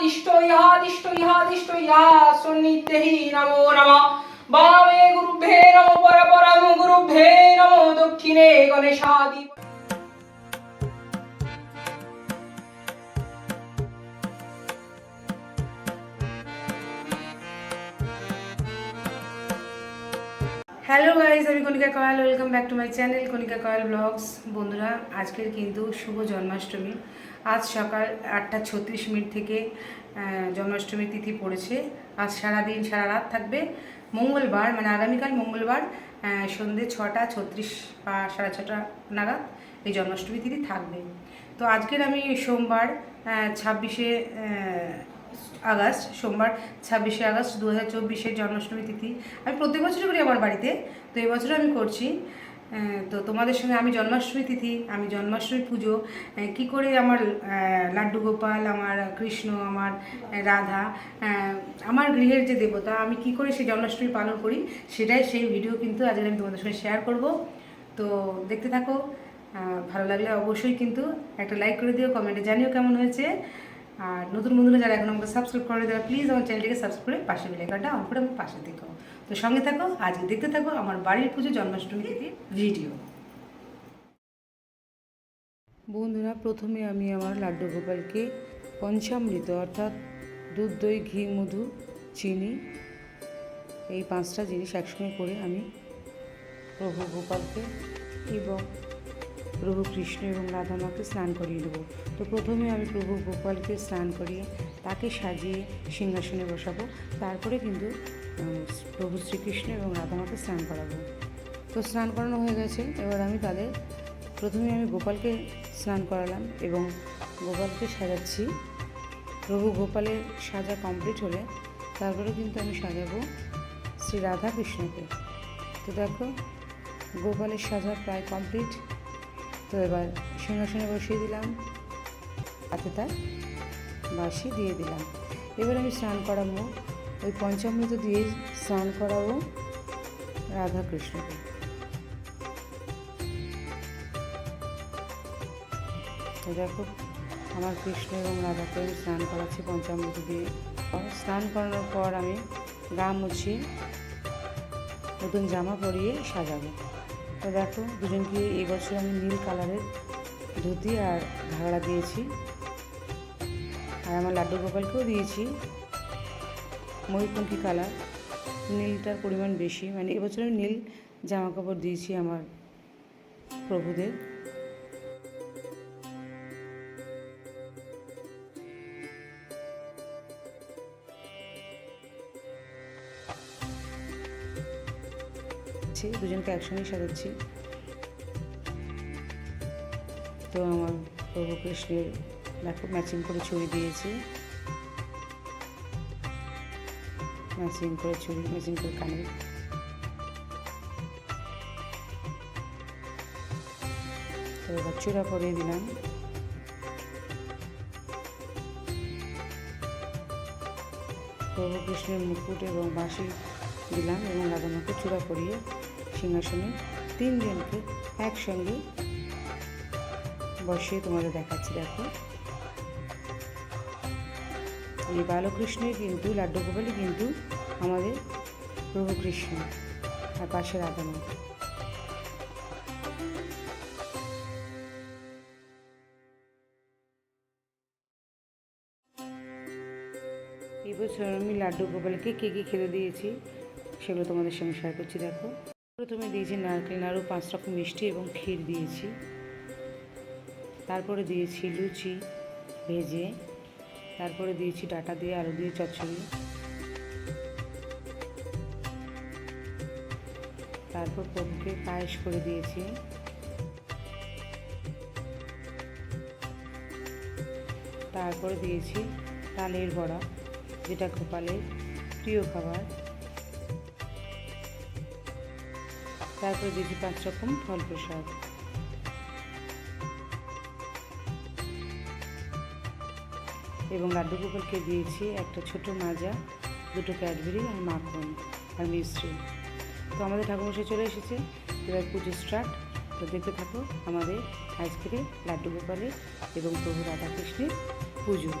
ইহাদিষ্ট ইহাদিষ্ট ইহা নমো বামে নমো নমো দক্ষিণে গণেশাদি হ্যালো গাইজ আমি Kanika Koyal welcome back to my channel Kanika Koyal vlogs বন্ধুরা, আজকের কিন্তু শুভ জন্মাষ্টমী। আজ সকাল আটটা ছত্রিশ মিনিট থেকে জন্মাষ্টমীর তিথি পড়েছে। আজ সারাদিন সারা রাত থাকবে। মঙ্গলবার মানে আগামীকাল মঙ্গলবার আহ, সন্ধ্যে ছটা ছত্রিশ বা সাড়ে ছটা নাগাদ এই জন্মাষ্টমী তিথি থাকবে। তো আজকের আমি সোমবার ছাব্বিশে আগস্ট সোমবার ছাব্বিশে আগস্ট দু হাজার চব্বিশের জন্মাষ্টমী তিথি। আমি প্রত্যেক বছরই করি আমার বাড়িতে। তো এবছরও আমি করছি। তো তোমাদের সঙ্গে আমি জন্মাষ্টমী তিথি, আমি জন্মাষ্টমী পুজো কি করে আমার লাড্ডু গোপাল, আমার কৃষ্ণ, আমার রাধা আমার গৃহের যে দেবতা, আমি কি করে সেই জন্মাষ্টমী পালন করি সেটাই সেই ভিডিও কিন্তু আজকে আমি তোমাদের সঙ্গে শেয়ার করব। তো দেখতে থাকো ভালো লাগলে অবশ্যই কিন্তু একটা লাইক করে দিও কমেন্টে জানিও কেমন হয়েছে। আর নতুন বন্ধুরা যারা এখন আমাকে সাবস্ক্রাইব করে দেওয়া প্লিজ আমার চ্যানেলটিকে সাবস্ক্রাইব করে পাশে বেলাইকানটা অন করে আমার পাশে দেখো তো সঙ্গে থাকো, আজকে দেখতে থাকো আমার বাড়ির পুজো জন্মাষ্টমী থেকে ভিডিও। বন্ধুরা, প্রথমে আমি আমার লাড্ডু গোপালকে পঞ্চামৃত, অর্থাৎ দুধ, দই, ঘি, মধু, চিনি, এই পাঁচটা জিনিস একসঙ্গে করে আমি প্রভু গোপালকে এবং প্রভু কৃষ্ণ এবং রাধা মাকে স্নান করিয়ে দেবো। তো প্রথমে আমি প্রভু গোপালকে স্নান করিয়ে তাকে সাজিয়ে সিংহাসনে বসাবো। তারপরে কিন্তু প্রভু শ্রীকৃষ্ণ এবং রাধা মাকে স্নান করাবো। তো স্নান করানো হয়ে গেছে। এবার আমি তাদের প্রথমে আমি গোপালকে স্নান করালাম এবং গোপালকে সাজাচ্ছি। প্রভু গোপালের সাজা কমপ্লিট হলে তারপরে কিন্তু আমি সাজাবো শ্রী রাধা কৃষ্ণকে তো দেখো, গোপালের সাজা প্রায় কমপ্লিট। তো এবার সিংহাসনে বসিয়ে দিলাম। হাতে তার বাসি দিয়ে দিলাম। এবার আমি স্নান করাবো ওই পঞ্চামৃত দিয়ে স্নান করাবো রাধা কৃষ্ণকে তো দেখো, আমার কৃষ্ণ এবং রাধাকে আমি স্নান করাচ্ছি পঞ্চামৃত দিয়ে। স্নান করানোর পর আমি গা মুছিয়ে নতুন জামা পরিয়ে সাজাবো। তো দেখো, দুজনকে এই বছর আমি নীল কালারের ধুতি আর ঘাগড়া দিয়েছি। আর আমার লাড্ডু গোপালকেও দিয়েছি। ময়ূরপঙ্খী কালার। নীলটার পরিমাণ বেশি। মানে এবছর আমি নীল জামা কাপড় দিয়েছি আমার প্রভুদের। দুজনকে একসঙ্গেই সাজাচ্ছি। তো আমার প্রভু কৃষ্ণের দেখো ম্যাচিং করে চুড়ি দিয়েছি। ম্যাচিং করে চুড়ি ম্যাচিং করে কানে তো এবার চূড়া পরিয়ে দিলাম প্রভু কৃষ্ণের মুকুট এবং বাঁশি দিলাম এবং রাধামাকে চূড়া পরিয়ে সিংহাসনে তিনজনকে একসঙ্গে বসিয়ে তোমাদের দেখাচ্ছি দেখো এই বালকৃষ্ণের কিন্তু লাড্ডু গোপালই কিন্তু আমাদের প্রভু কৃষ্ণ আর পাশে রাধামা এবছর আমি লাড্ডু গোপালকে কে কী খেতে দিয়েছি সেগুলো তোমাদের সঙ্গে শেয়ার করছি, দেখো। প্রথমে দিয়েছি নারকেল নাড়ু পাঁচ রকম মিষ্টি এবং ক্ষীর দিয়েছি। তারপরে দিয়েছি লুচি, ভেজে তারপরে দিয়েছি ডাটা দিয়ে আলু দিয়ে চচ্চড়ি। তারপর প্রভুকে পায়েস করে দিয়েছি। তারপরে দিয়েছি তালের বড়া, যেটা গোপালের প্রিয় খাবার। তারপরে দিয়েছি পাঁচ রকম ফল প্রসাদ। এবং লাড্ডু গোপালকে দিয়েছি একটা ছোট মাজা, দুটো ক্যাডবেরি আর মাখন আর মিশ্রি। তো আমাদের ঠাকুরমশাই চলে এসেছে। এবার পুজো স্টার্ট তো দেখতে থাকো আমাদের আজকের লাড্ডু গোপালের এবং প্রভু রাধাকৃষ্ণের পুজো।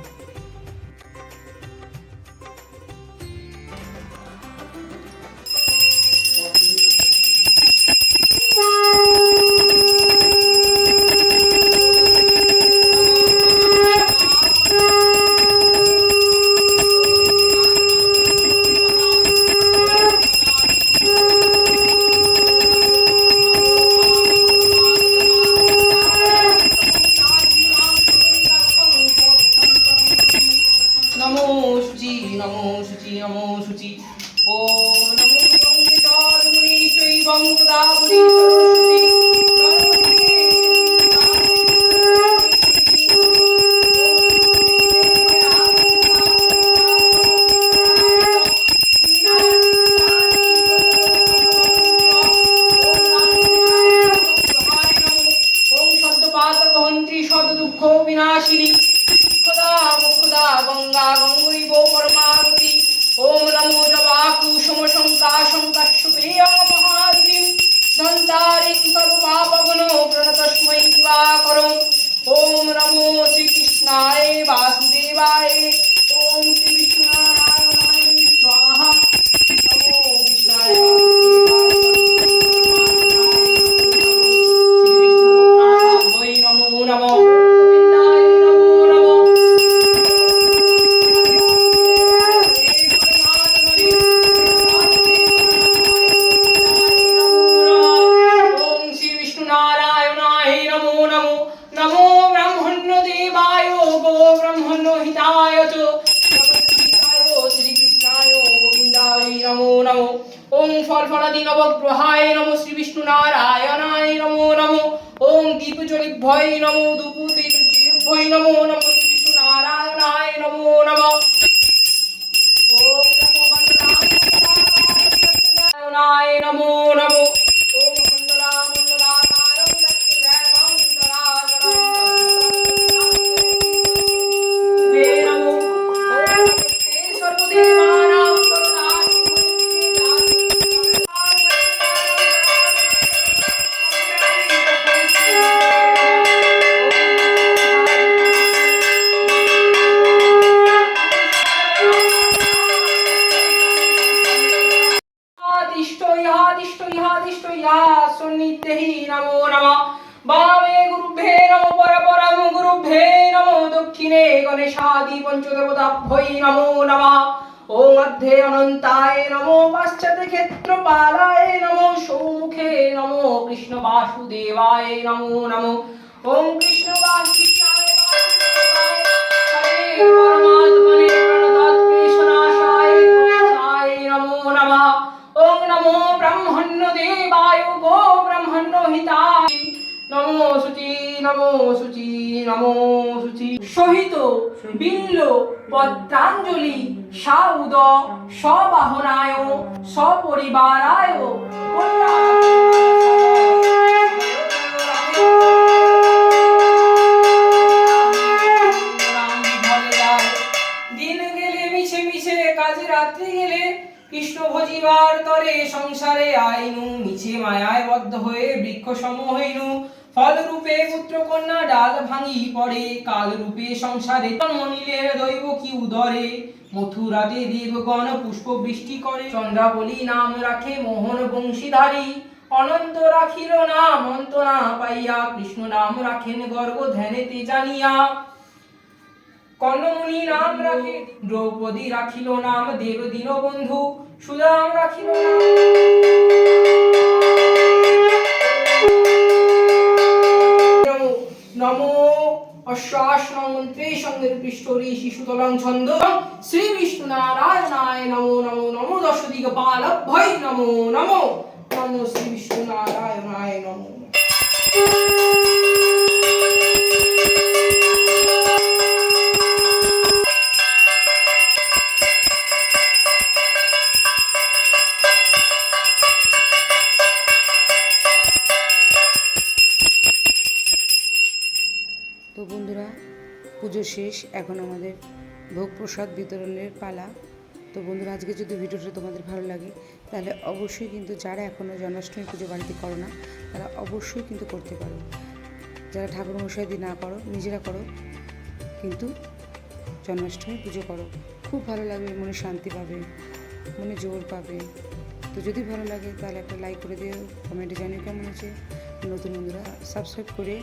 নমো শুচি নমো শুচি নমো শুচি ও নমো গঙ্গেশাদমুনি শৈবং গোদাবরী সরস্বতী প্রণতস্मै দিবাকরম ওম নমো শ্রীকৃষ্ণায় বাসুদেবায় ওম শ্রী নমো ফলফলাদি ফল ফলাদি নবগ্রহায় নমো শ্রী বিষ্ণু নারায়ণায় নমো নমো ওং দীপজলি নমো দুপু দীপজ্বলিভ্যয় নমো নম শ্রী বিষ্ণু নারায়ণায় নমো নম ওম নমো নমো সন্নিধেহি নমো নমঃ বামে গুরুভ্যে নমো পরপরম গুরুভ্যে নমো দক্ষিণে গণেশাদি পঞ্চদেবতাভ্যৈ নমো নমঃ ওম মধ্যে অনন্তায় নমো পাশ্চাতে ক্ষেত্রপালায় নমো সৌমুখে নমো কৃষ্ণ বাসুদেবায় নমো নমো ওম কৃষ্ণ বাসুদেবায় নমো নমঃ ওম নমো ব্রহ্মণ্য দেবায় গো ব্রহ্মণ্য হিতায় নমো শুচি নমো শুচি নমো শুচি সহিত বিল্ল পত্রাঞ্জলি সাউদ সবাহনায়, সপরিবারায় দিন গেলে মিছে মিছে কাজে রাত্রি গেলে কৃষ্ণ ভজিবার তরে সংসারে আইনু, মিছে মায়ায় বদ্ধ হয়ে বৃক্ষ সম হইনু। ফল রূপে পুত্র কন্যা ডাল ভাঙি পড়ে কাল রূপে সংসারে নিলে দৈব কি উদরে? মথুরাতে দেবগণ পুষ্প বৃষ্টি করে, চন্দ্রাবলী নাম রাখে মোহন বংশীধারী। অনন্ত রাখিল নাম অন্ত না পাইয়া, কৃষ্ণ নাম রাখেন গর্ব ধ্যানেতে জানিয়া। কর্ণমুনি নাম রাখে, দ্রৌপদী রাখিল নাম দেব দীনবন্ধু সুদাম রাখিল নাম। অশ্বাসন মন্ত্রে সঙ্গে পৃষ্ঠরি শিশুতলং ছন্দ। শ্রী বিষ্ণু নারায়ণায় নমো নমো নমো দশ দিগ পালভ্যই নমো নমো। নমো, শ্রী বিষ্ণু নারায়ণায় নমো। পুজো শেষ, এখন আমাদের ভোগ প্রসাদ বিতরণের পালা। তো বন্ধুরা, আজকে যদি ভিডিওটা তোমাদের ভালো লাগে, তাহলে অবশ্যই কিন্তু যারা এখনও জন্মাষ্টমী পুজো বাড়িতে করো না, তারা অবশ্যই কিন্তু করতে পারো। যারা ঠাকুর মশাই দিয়ে না করো, নিজেরা করো, কিন্তু জন্মাষ্টমী পুজো করো। খুব ভালো লাগবে, মনে শান্তি পাবে, মনে জোর পাবে। তো যদি ভালো লাগে, তাহলে একটা লাইক করে দিও কমেন্টে জানিও কেমন হয়েছে। নতুন বন্ধুরা সাবস্ক্রাইব করে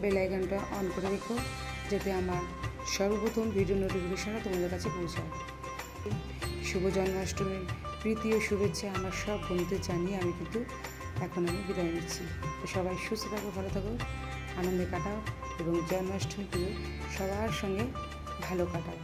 বেল আইকনটা অন করে রেখো। যাতে আমার সর্বপ্রথম ভিডিও নোটিফিকেশনটা তোমাদের কাছে পৌঁছায়। শুভ জন্মাষ্টমীর প্রীতি ও শুভেচ্ছা আমার সব বন্ধুদের জানিয়ে আমি কিন্তু এখন আমি বিদায় নিচ্ছি। তো সবাই সুস্থ থাকো, ভালো থাকো, আনন্দে কাটাও এবং জন্মাষ্টমী পুজো সবার সঙ্গে ভালো কাটাও।